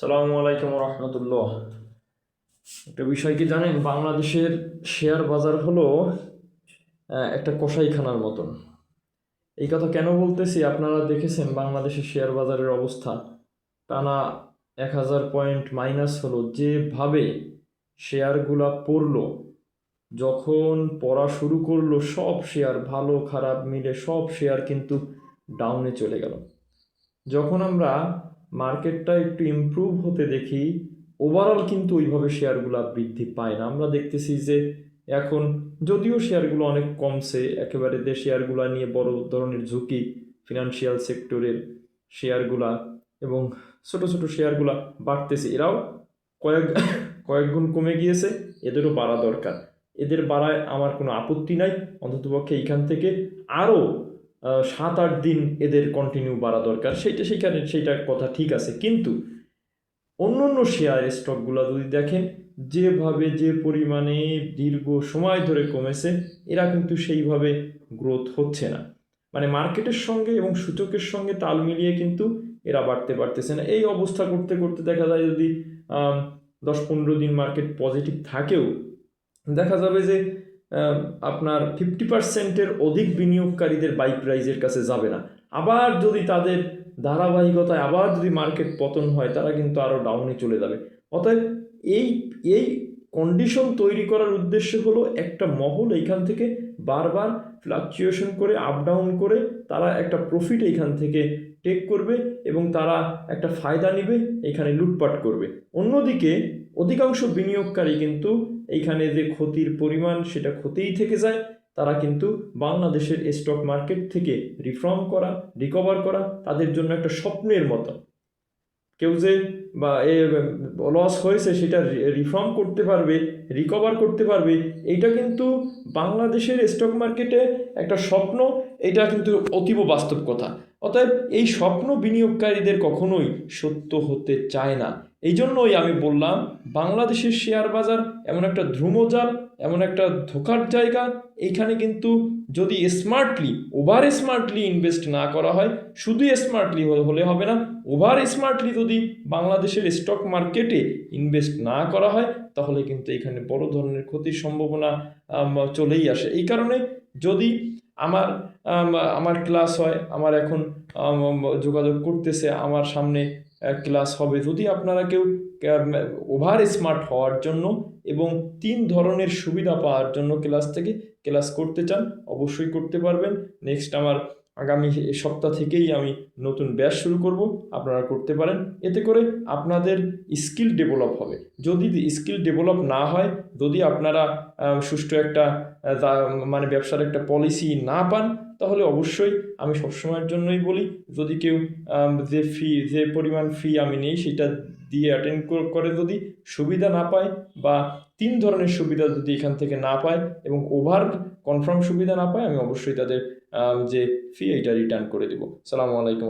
সালামু আলাইকুম রহমতুল্লাহ একটা বিষয় কি জানেন? বাংলাদেশের শেয়ার বাজার হলো একটা কসাইখানার মতন। এই কথা কেন বলতেছি? আপনারা দেখেছেন বাংলাদেশের শেয়ার বাজারের অবস্থা। টানা এক হাজার পয়েন্ট মাইনাস হলো। যেভাবে শেয়ারগুলা পড়ল, যখন পড়া শুরু করল, সব শেয়ার ভালো, খারাপ মিলে সব শেয়ার কিন্তু ডাউনে চলে গেল। যখন আমরা মার্কেটটা একটু ইমপ্রুভ হতে দেখি ওভারঅল কিন্তু ওইভাবে শেয়ারগুলো বৃদ্ধি পায় না। আমরা দেখতেছি যে এখন যদিও শেয়ারগুলো অনেক কমছে, একেবারে যে শেয়ারগুলো নিয়ে বড় ধরনের ঝুঁকি ফিনান্সিয়াল সেক্টরের শেয়ারগুলা এবং ছোট ছোট শেয়ারগুলা বাড়তেছে। এরাও কয়েক কয়েক গুণ কমে গিয়েছে, এদেরও বাড়া দরকার। এদের বাড়ায় আমার কোনো আপত্তি নাই। অন্ততপক্ষে এইখান থেকে আরও সাত আট দিন এদের কন্টিনিউ বাড়া দরকার। সেইটা সেখানে সেইটার কথা ঠিক আছে। কিন্তু অন্য অন্য শেয়ার স্টকগুলো যদি দেখেন, যেভাবে যে পরিমাণে দীর্ঘ সময় ধরে কমেছে, এরা কিন্তু সেইভাবে গ্রোথ হচ্ছে না। মানে মার্কেটের সঙ্গে এবং সূচকের সঙ্গে তাল মিলিয়ে কিন্তু এরা বাড়তে পারতেছে না। এই অবস্থা করতে করতে দেখা যায় যদি দশ পনেরো দিন মার্কেট পজিটিভ থাকেও, দেখা যাবে যে আপনার ফিফটি পার্সেন্টের অধিক বিনিয়োগকারীদের বাই প্রাইজের কাছে যাবে না। আবার যদি তাদের ধারাবাহিকতায় আবার যদি মার্কেট পতন হয়, তারা কিন্তু আরও ডাউনে চলে যাবে। অতএব এই এই কন্ডিশন তৈরি করার উদ্দেশ্য হলো একটা মহল এইখান থেকে বারবার ফ্লাকচুয়েশন করে আপ ডাউন করে তারা একটা প্রফিট এইখান থেকে টেক করবে এবং তারা একটা ফায়দা নেবে, এখানে লুটপাট করবে। অন্যদিকে অধিকাংশ বিনিয়োগকারী কিন্তু এইখানে যে ক্ষতির পরিমাণ সেটা ক্ষতিই থেকে যায়, তারা কিন্তু বাংলাদেশের স্টক মার্কেট থেকে রিফর্ম করা রিকভার করা তাদের জন্য একটা স্বপ্নের মতো। কেউ যে বা এ লস হয়েছে সেটা রিফর্ম করতে পারবে রিকভার করতে পারবে, এইটা কিন্তু বাংলাদেশের স্টক মার্কেটে একটা স্বপ্ন, এটা কিন্তু অতীব বাস্তব কথা। অতএব এই স্বপ্ন বিনিয়োগকারীদের কখনোই সত্য হতে চায় না। এই জন্যই আমি বললাম, বাংলাদেশের শেয়ার বাজার এমন একটা ধ্রুমজাল এমন একটা ধোকার জায়গা। এইখানে কিন্তু যদি স্মার্টলি ওভার স্মার্টলি ইনভেস্ট না করা হয়, শুধু স্মার্টলি হলে হবে না। ওভার স্মার্টলি যদি বাংলাদেশের স্টক মার্কেটে ইনভেস্ট না করা হয়, তাহলে কিন্তু এখানে বড় ধরনের ক্ষতির সম্ভাবনা চলেই আসে। এই কারণে যদি আমার আমার ক্লাস হয়, আমার এখন যোগাযোগ করতেছে, আমার সামনে ক্লাস হবে, যদি আপনারা কেউ ওভার স্মার্ট হওয়ার জন্য এবং তিন ধরনের সুবিধা পাওয়ার জন্য ক্লাস থেকে ক্লাস করতে চান, অবশ্যই করতে পারবেন। নেক্সট আমার আগামী সপ্তাহ থেকেই আমি নতুন ব্যাচ শুরু করব। আপনারা করতে পারেন। এতে করে আপনাদের স্কিল ডেভেলপ হবে। যদি স্কিল ডেভেলপ না হয়, যদি আপনারা সুষ্ঠু একটা মানে ব্যবসার একটা পলিসি না পান, তাহলে অবশ্যই আমি সবসময়ের জন্যই বলি, যদি কেউ যে ফি, যে পরিমাণ ফি আমি নেই, সেটা দিয়ে অ্যাটেন্ড করে যদি সুবিধা না পায় বা তিন ধরনের সুবিধা যদি এখান থেকে না পায় এবং ওভার কনফার্ম সুবিধা না পায়, আমি অবশ্যই তাদের যে ফি এইটা রিটার্ন করে দিব। সালামু আলাইকুম